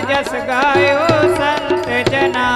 ਜਸ ਗਾਇਓ ਸੰਤ ਜਨਾ।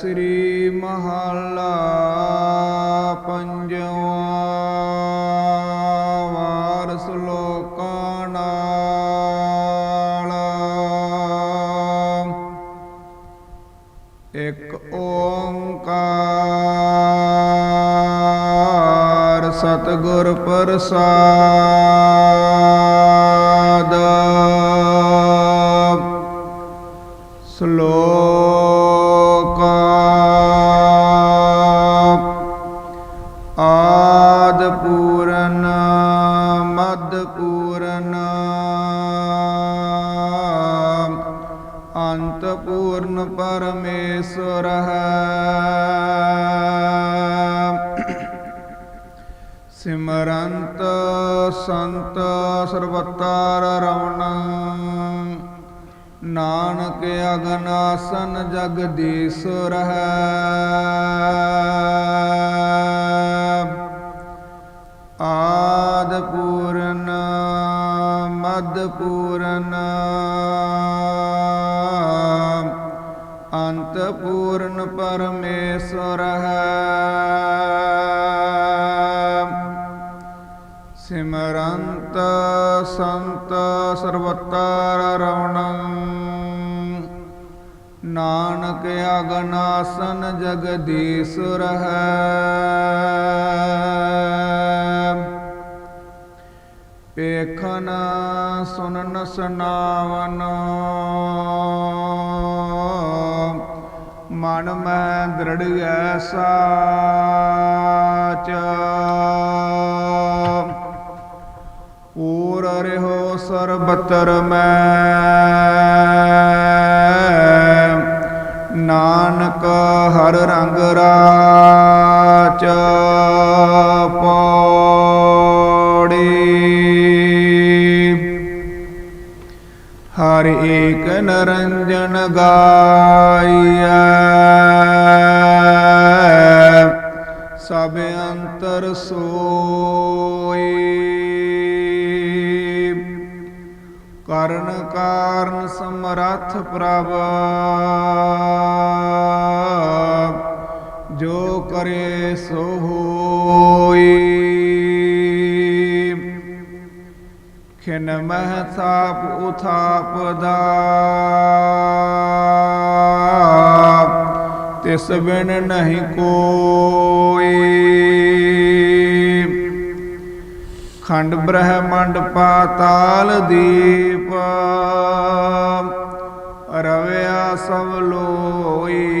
ਸ੍ਰੀ ਮਹੱਲਾ ਪੰਜਵਾ ਵਾਰ ਸ਼ਲੋਕਾਂ ਨਾਲ। ਇੱਕ ਓੰਕਾਰ ਸਤਿਗੁਰ ਪ੍ਰਸਾਦ। ਸ਼ਲੋਕ ਅੰਤ ਪੂਰਨ ਪਰਮੇਸ਼ਰ ਹੈ ਸਿਮਰੰਤ ਸੰਤ ਸਰਬਤਾਰ ਰਵਣ ਨਾਨਕ ਅਗਨਾਸਨ ਜਗਦੀਸ਼ਰ ਹੈ ਆਦ ਪੂਰਨ ਮਦ ਪੂਰਨ ਪੂਰਨ ਪਰਮੇਸ਼ਰ ਹੈ। ਸਿਮਰੰਤ ਸੰਤ ਸਰਬਤਰ ਰਵਣੰ ਨਾਨਕ ਅਗਨਾਸਨ ਜਗਦੀਸ਼ਰ ਹੈ। ਪੇਖਨ ਸੁਨਨ ਸੁਨਾਵਨ। ਮਨ ਮੈਂ ਦ੍ਰਿੜ ਸਾਚ ਪੂਰ ਰਹਿਓ ਸਰਬਤਰ ਮੈਂ। ਨਾਨਕ ਹਰ ਰੰਗ ਰਾਚ ਪੌੜੀ ਹਰ ਏਕ ਨਰੰਜਨ ਗਾਈਐ। ਸਭ ਅੰਤਰ ਸੋਈ। ਕਰਨ ਕਾਰਨ ਸਮਰੱਥ ਪ੍ਰਭ। ਜੋ ਕਰੇ ਸੋ ਹੋਈ। ਖਿਨ ਮਹਿ ਥਾਪ ਉਥਾਪ ਦਾ। ਤਿਸ ਬਿਨ ਨਹੀਂ ਕੋਈ। ਖੰਡ ਬ੍ਰਹਮੰਡ ਪਾਤਾਲ ਦੀਪ। ਰਵਿਆ ਸਭ ਲੋਈ।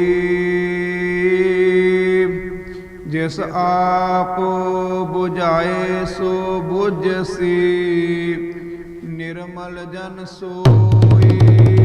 ਜਿਸ ਆਪ 부ਝਾਏ ਸੋ 부ਝਸੀ ਨਿਰਮਲ ਨਿਰਮਲ ਜਨ ਸੋਈ।